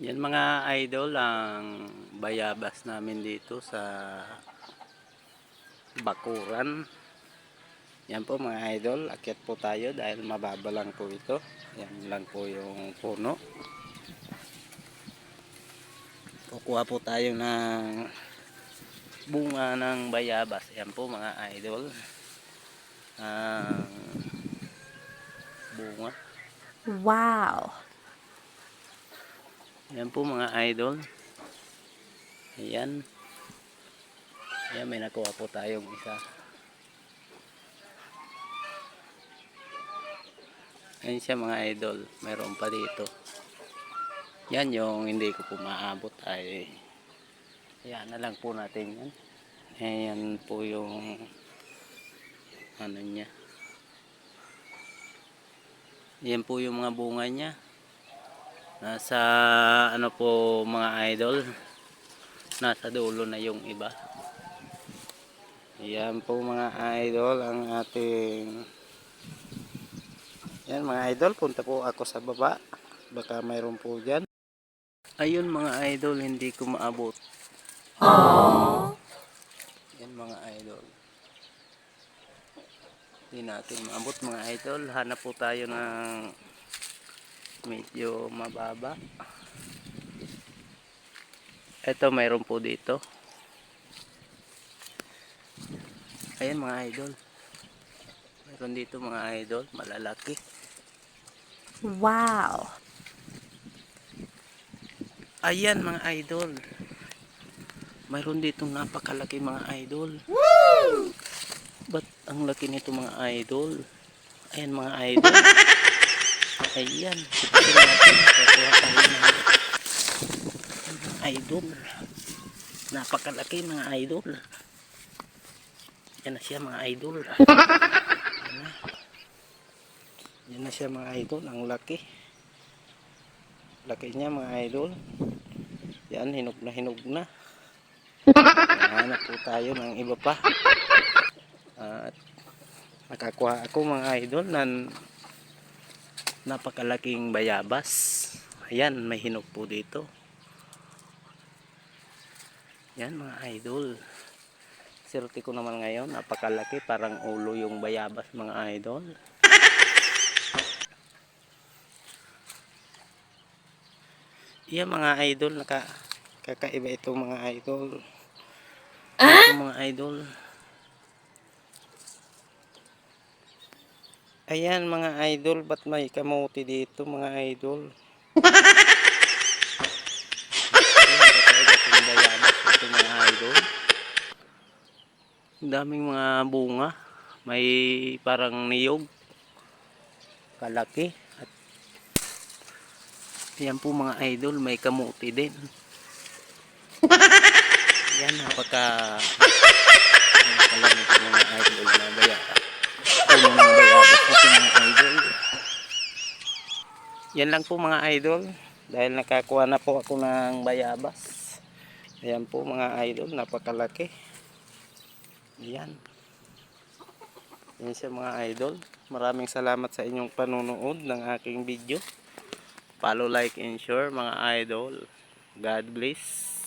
Yan mga idol ang bayabas namin dito sa Bakuran. Yan po mga idol, akyat po tayo dahil mababa lang po ito. Yan lang po yung puno. Kukuha po tayo ng bunga ng bayabas. Yan po mga idol. Ang bunga. Wow. Ayan po mga idol. Ayan. Ayan, may nakuha po tayong isa. Ayan siya mga idol. Mayroon pa dito. Yan yung hindi ko po maabot ay ayan na lang po natin yan. Ayan po yung ano niya. Yan po yung mga bunga niya. Nasa ano po mga idol. Nasa dulo na yung iba. Yan po mga idol ang ating Yan mga idol, punta po ako sa baba. Baka mayroon po dyan. Ayun mga idol, hindi ko maabot. Yan mga idol. Hindi natin maabot mga idol. Hanap po tayo ng medyo mababa. Ito mayroon po dito. Ayan mga idol. Mayroon dito mga idol, malalaki. Wow. Ayan mga idol. Mayroon ditong napakalaki mga idol. Ba't ang laki nito mga idol? Ayan mga idol. Ayan. Tignan natin. Kukuha ng idol. Napakalaki mga idol. Yan na siya mga idol. Yan na siya mga idol. Ang laki. Laki niya mga idol. Yan, hinog na hinog na. Hanap po tayo ng iba pa. At nakakuha ako mga idol ng napakalaking bayabas. Ayan, may hinog po dito. Yan mga idol. Sirti ko naman ngayon, napakalaki, parang ulo yung bayabas mga idol. Yan mga idol, naka, kakaiba itong mga idol. Ito mga idol. Ayan mga idol, ba't may kamuti dito mga idol? Ito mga daming mga bunga. May parang niyog. Kalaki. At yan po mga idol, may kamuti din. Yan, napaka mga idol na baya. Ito mga bayabas ito mga idol. Yan lang po mga idol. Dahil nakakuha na po ako ng bayabas. Ayan po mga idol, napakalaki. Ayan. Yan siya mga idol. Maraming salamat sa inyong panunood ng aking video. Follow, like, and share mga idol. God bless.